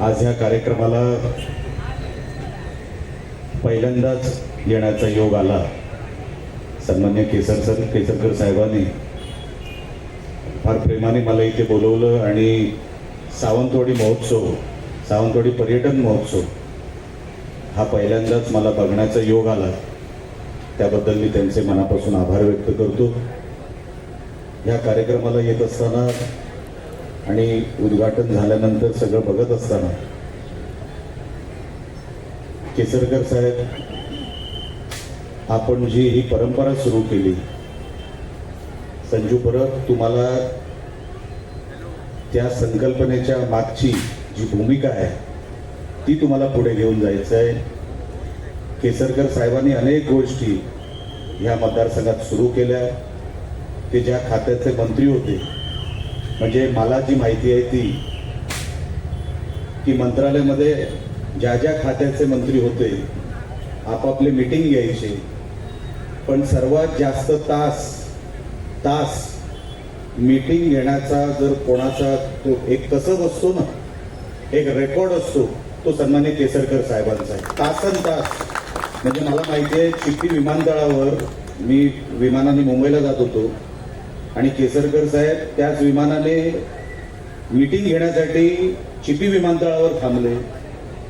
आज ह्या कार्यक्रमाला पहिल्यांदाच येण्याचा योग आला. सन्मान्य केसर सर केसरकर साहेबांनी फार प्रेमाने मला इथे बोलवलं आणि सावंतवाडी महोत्सव सावंतवाडी पर्यटन महोत्सव हा पहिल्यांदाच मला बघण्याचा योग आला. त्याबद्दल मी त्यांचे मनापासून आभार व्यक्त करतो. या कार्यक्रमाला येत असताना आणि उद्घाटन झाल्यानंतर सगळं बघत असताना केसरकर साहेब आपण जी ही परंपरा सुरू केली संजू परब तुम्हाला त्या संकल्पनेच्या मागची जी भूमिका आहे ती तुम्हाला पुढे घेऊन जायचं आहे. केसरकर साहेबांनी अनेक गोष्टी ह्या मतदारसंघात सुरू केल्या ते ज्या खात्याचे मंत्री होते म्हणजे मला जी माहिती आहे ती की मंत्रालयामध्ये ज्या ज्या खात्याचे मंत्री होते आपापले मिटिंग घ्यायचे पण सर्वात जास्त तास तास मीटिंग घेण्याचा जर कोणाचा तो एक कसब असतो ना एक रेकॉर्ड असतो तो सन्मान्य केसरकर साहेबांचा आहे. तासन तास. म्हणजे मला माहिती आहे चिपी विमानतळावर मी विमानाने मुंबईला जात होतो. आणि केसरकर साहेब त्याच विमानाने मीटिंग घेण्यासाठी चिपी विमानतळावर थांबले.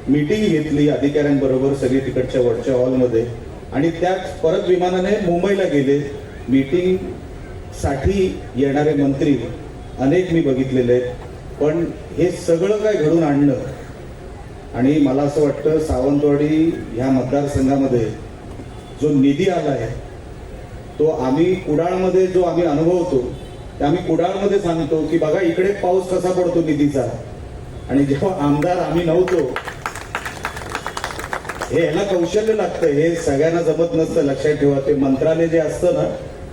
मीटिंग घेतली अधिकाऱ्यांबरोबर सगळी तिकडच्या वरच्या हॉलमध्ये. आणि त्याच परत विमानाने मुंबईला गेले. मीटिंगसाठी येणारे मंत्री अनेक मी बघितलेले आहेत. पण हे सगळं काय घडून आणणं? आणि मला असं वाटतं सावंतवाडी ह्या मतदारसंघामध्ये जो निधी आला आहे तो आम्ही कुडाळमध्ये जो आम्ही अनुभवतो ते आम्ही कुडाळमध्ये सांगतो की बघा इकडे पाऊस कसा पडतो निधीचा. आणि जेव्हा आमदार आम्ही नव्हतो हे ह्याला कौशल्य लागतं हे सगळ्यांना जमत नसतं लक्षात ठेवा. ते मंत्रालय जे असतं ना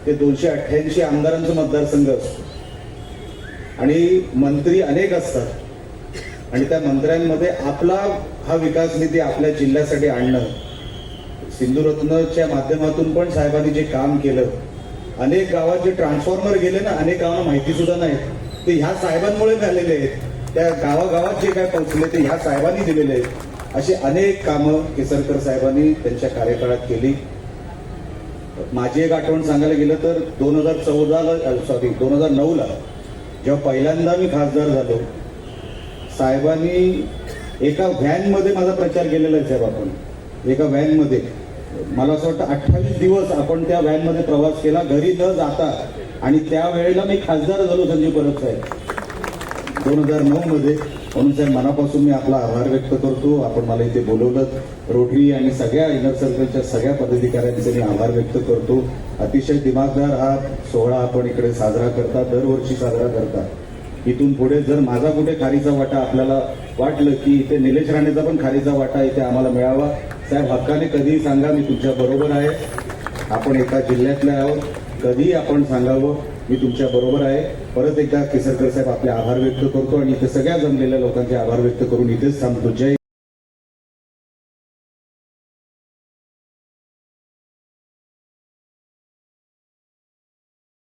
ते दोनशे अठ्ठ्याऐंशी आमदारांचं मतदारसंघ असतो. आणि मंत्री अनेक असतात. आणि त्या मंत्र्यांमध्ये आपला हा विकास निधी आपल्या जिल्ह्यासाठी आणणं सिंधुरत्नच्या माध्यमातून पण साहेबांनी जे काम केलं अनेक गावात जे ट्रान्सफॉर्मर गेले ना अनेक गावांना माहिती सुद्धा नाही. ते ह्या साहेबांमुळे झालेले आहेत. त्या गावागावात जे काय पोहोचले ते ह्या साहेबांनी दिलेले आहेत. अशी अनेक कामं केसरकर साहेबांनी त्यांच्या कार्यकाळात केली. माझी एक आठवण सांगायला गेलं तर दोन हजार चौदाला सॉरी दोन हजार नऊला जेव्हा पहिल्यांदा मी खासदार झालो साहेबांनी एका व्हॅनमध्ये माझा प्रचार केलेला आहे साहेब आपण. एका व्हॅनमध्ये. मला असं वाटतं अठ्ठावीस दिवस आपण त्या व्हॅनमध्ये प्रवास केला घरी न जाता. आणि त्यावेळेला मी खासदार झालो संजीव परब साहेब दोन हजार नऊ मध्ये म्हणून साहेब मनापासून मी आपला आभार व्यक्त करतो. आपण मला इथे बोलवलं. रोटरी आणि सगळ्या इनर सर्कलच्या सगळ्या पदाधिकाऱ्यांचे मी आभार व्यक्त करतो. अतिशय दिमागदार हा सोहळा आपण इकडे साजरा करता दरवर्षी साजरा करता इथून पुढे जर माझा कुठे खारीचा वाटा आपल्याला वाटलं की इथे निलेश राणेचा पण खारीचा वाटा इथे आम्हाला मिळावा साहेब हक्काने कधीही सांगा मी तुमच्या बरोबर आहे. आपण एका जिल्ह्यातले आहोत. कधीही आपण सांगावं मी तुमच्या बरोबर आहे. परत एकदा केसरकर साहेब आपले आभार व्यक्त करतो आणि इथे सगळ्या जमलेल्या लोकांचे आभार व्यक्त करून इथेच थांबतो. जय